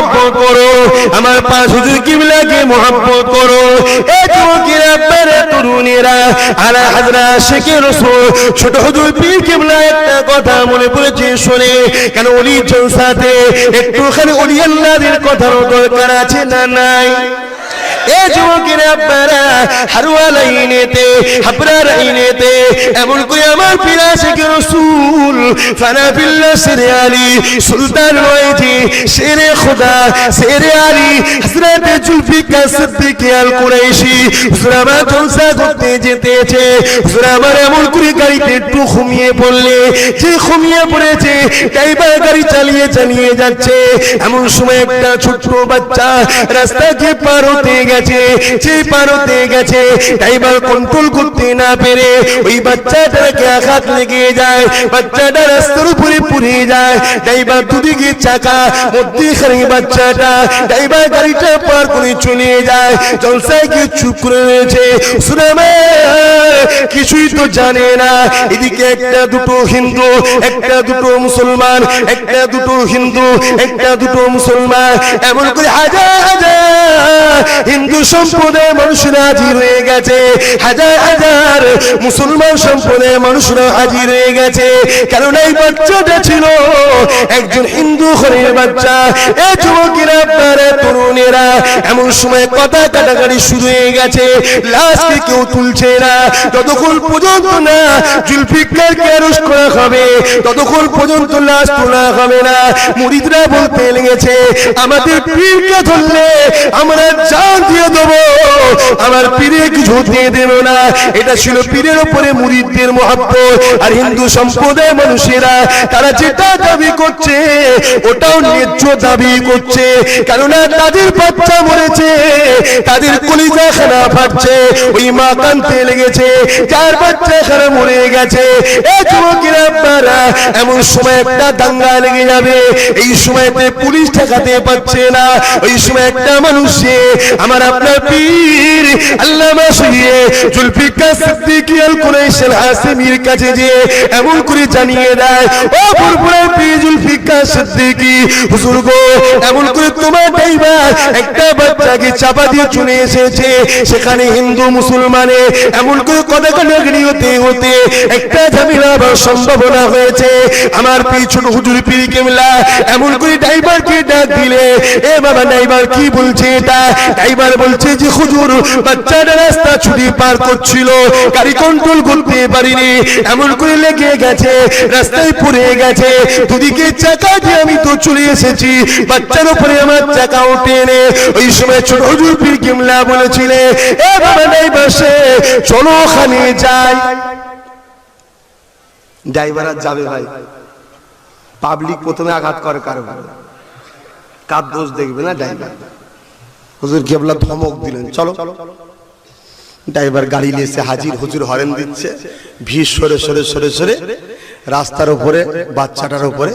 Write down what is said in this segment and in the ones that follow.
মোহাব্বত করো। আমার পাঁচ হুজুর কিবলাকে মোহাব্বত করো। এই যুবকেরা পেরে আলা হাজরা শেখে রসুল, ছোট হুজুর পীর কিবলা একটা কথা মনে পড়েছে শুনে। কেন অলি জলসাতে একটুখানি অলি আল্লাহদের কথারও দরকার আছে না নাই? এ যুবকেরা আপনারা হারুয়া লাইনেতে হাবরা লাইনেতে এমন করে আমার পিরা শেখে রসুল ফানাফিল্লা সেরে আলী সুলতান রয়েছে শেরে খোদা শেরে আলী হজরতে জুলফিকার সিদ্দিক আল কুরাইশি হুজুর জলসা করতে যেতেছে হুজুর এমন করে গাড়িতে একটু ঘুমিয়ে পড়লে যে ঘুমিয়ে পড়েছে ড্রাইভার গাড়ি চালিয়ে চালিয়ে যাচ্ছে এমন সময় একটা ছোট্ট বাচ্চা রাস্তাকে পার হতে গেছে যে পার হতে গেছে ড্রাইভার কন্ট্রোল করতে না পেরে ওই বাচ্চাটাকে আঘাত লেগে যায় বাচ্চাটা রাস্তার উপরে পুড়ে যায়। ড্রাইভার দুদিকে চাকা, মধ্যেখানে বাচ্চাটা ড্রাইভার গাড়িটা পার করে চলে যায়। জলসায় গিয়ে চুপ করে রয়েছে। সুনামে কিছুই তো জানে না। এদিকে একটা দুটো হিন্দু, একটা দুটো মুসলমান, একটা দুটো হিন্দু, একটা দুটো মুসলমান। এমন করে হাজার হাজার হিন্দু সম্প্রদায়ের মানুষরা হাজির হয়ে গেছে। হাজার হাজার মুসলমান সম্প্রদায়ের মানুষরা হাজির হয়ে গেছে। কারণ এই বাচ্চাটা ছিল একজন হিন্দু ঘরের বাচ্চা। এ যুবকেরা, আপনারা, তরুণেরা এমন সময় কথা কাটাকাটি শুরু হয়ে গেছে। লাশকে কেউ তুলছে না। যতক্ষণ পর্যন্ত না জুলফিকারকে অ্যারেস্ট করা হবে, ততক্ষণ পর্যন্ত লাশ তোলা হবে না। মুরিদরা বলতে লেগেছে, আমাদের পীরকে ধরলে আমরা জান দিয়ে দেবো। আমার পীরে কিছু দিয়ে দেব না। এটা ছিল পীরের উপরে মুরিদদের মহাব্বত। আর হিন্দু সম্প্রদায়ের মানুষেরা, তারা যেটা দাবি করছে, ওটাও ন্যায্য দাবি করছে। কেননা তাদের বাচ্চা মরেছে তাদের কলিজা খানা ফাটছে। ওই মা কানতে লেগেছে যার বাচ্চা খানা মরে গেছে। এ যুবকেরা আপনারা এমন সময় একটা দাঙ্গা লেগে যাবে এই সময়তে পুলিশ ঠেকাতে পারছে না। ওই সময় একটা মানুষে আমার আপনার পীর আল্লামা সহিয়ে জুলফিকার সিদ্দিকী আল কুরাইশের হাসিমির কাছে যে এমন করে জানিয়ে দেয় ও ফুরফুরের পীর জুলফিকার সিদ্দিকী হুজুর গো এমন করে তোমার ড্রাইভার একটা বাচ্চাকে চাপা দিয়ে চলে এসেছে। সেখানে হিন্দু, মুসলমানে, এমন করে কথা কাটাকাটি হতে হতে একটা ঝামেলা হবার সম্ভাবনা হয়েছে। আমার পিছন হুজুর পীর কেমলা এমন করে ড্রাইভারকে ডাক দিলে, এ বাবা, ড্রাইভার কি বলছে এটা? ড্রাইভার বলছে যে, হুজুর, বাচ্চাটা রাস্তা ছুটি পার করছিল, গাড়ি কন্ট্রোল করতে পারিনি, এমন করে লেগে গেছে, রাস্তায় পড়ে গেছে। দুদিকে চাকা দিয়ে আমি তো চলে এসেছি, বাচ্চার উপরে আমার চাকা উঠে এনে ওই সময় ছোট হুজুর পীর কেমলা বলেছিলে এ বাবা ড্রাইভার সে চলো ওখানে যাই। ড্রাইভার আর যাবে ভাই। পাবলিক প্রথমে আঘাত করে কারও। কার দোষ দেখবে না ড্রাইভার? হুজুর কেবলা ধমক দিলেন, চলো। ড্রাইভার গাড়ি নিয়ে এসে হাজির, হুজুর হরেন দিচ্ছে। ভিড় সরে সরে সরে সরে রাস্তার উপরে, বাচ্চাটার উপরে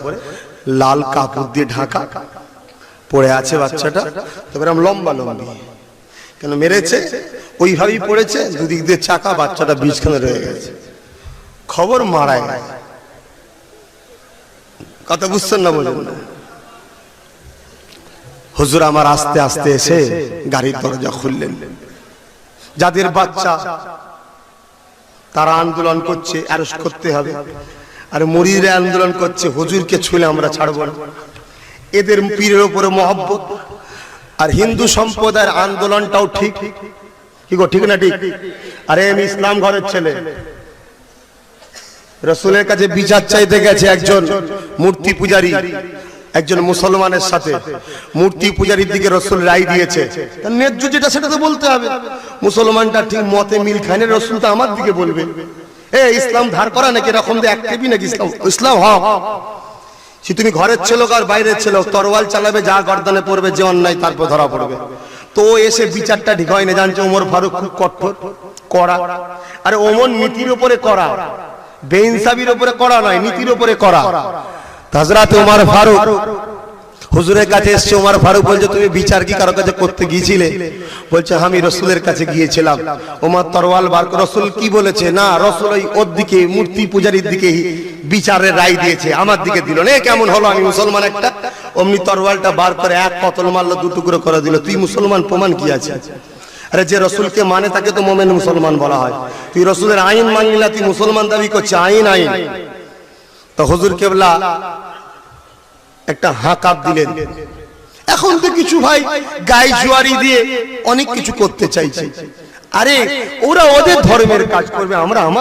লাল কাপড় দিয়ে ঢাকা। পড়ে আছে বাচ্চাটা? তবে এরম লম্বা, লম্বি। কেন মেরেছে? ওইভাবেই পড়েছে, দুদিক দিয়ে চাকা, বাচ্চাটা বীজখানে রয়ে গেছে। খবর মারায়। কথা বুঝছেন না বলুন? হুজুর আমার আস্তে আস্তে এসে গাড়ির দরজা খুললেন। যাদের বাচ্চা, তারা আন্দোলন করছে, অ্যারেস্ট করতে হবে। আর মরিরা আন্দোলন করছে, হুজুরকে ছুলে আমরা ছাড়বো না। এদের পীরের উপরে মহব্বত। আর হিন্দু সম্প্রদায়ের আন্দোলনটাও ঠিক। কি গো, ঠিক না ঠিক? আরে আমি ইসলাম ঘরের ছেলে। রসুলের কাছে বিচার চাইতে গেছে একজন মূর্তি পূজারী, একজন মুসলমানের সাথে। মূর্তি পূজারীর দিকে রসুল রায় দিয়েছে। ন্যায্য যেটা, সেটা তো বলতে হবে। মুসলমানটা ঠিক মতে মিল খায় না, রসুল তো আমার দিকে বলবে। এ, ইসলাম ধার করা নাকি এরকম একটিভি নাকি ইসলাম? ইসলাম হ সে তুমি ঘরের ছেলে আর বাইরের ছেলে তরোয়াল চালাবে, যা গর্দনে পড়বে, যে অন্যায় তারপর ধরা পড়বে। তো এসে বিচারটা ঠিক হয় না, জানছে? ওমর ফারুক খুব কঠোর করা আরে ওমর নীতির উপরে করা বেইনসাবির উপরে করা নয়, নীতির উপরে করা হাজরাত ওমর ফারুক হুজুরের কাছে এসছে ওমর ফারুক বলছে, তুমি বিচার কি কারও কাছে করতে গিয়েছিলে? বলছে, আমি রসুলের কাছে গিয়েছিলাম। ওমর তরওয়াল বার রসুল কি বলেছে? না, রসুল ওই ওর দিকে, মূর্তি পূজারীর দিকে বিচারের রায় দিয়েছে, আমার দিকে দিল। না, কেমন হলো? আমি মুসলমান একটা? অমনি তরওয়ালটা বার করে এক কতল মারলো, দু টুকরো করে দিল। তুই মুসলমান? প্রমাণ কি আছে? আরে, যে রসুলকে মানে তাকে তো মোমেন মুসলমান বলা হয়। তুই রসুলের আইন মানলি না, তুই মুসলমান দাবি করছে আইন আইন। তো হুজুর কেবলা একটা হাঁকাপ দিলেন। এখন তো কিছু ভাই গায়ে জুয়ারি দিয়ে অনেক কিছু করতে চাইছে। আরে, ওরা ওদের ধর্মের কাজ করবে, আমরা আমার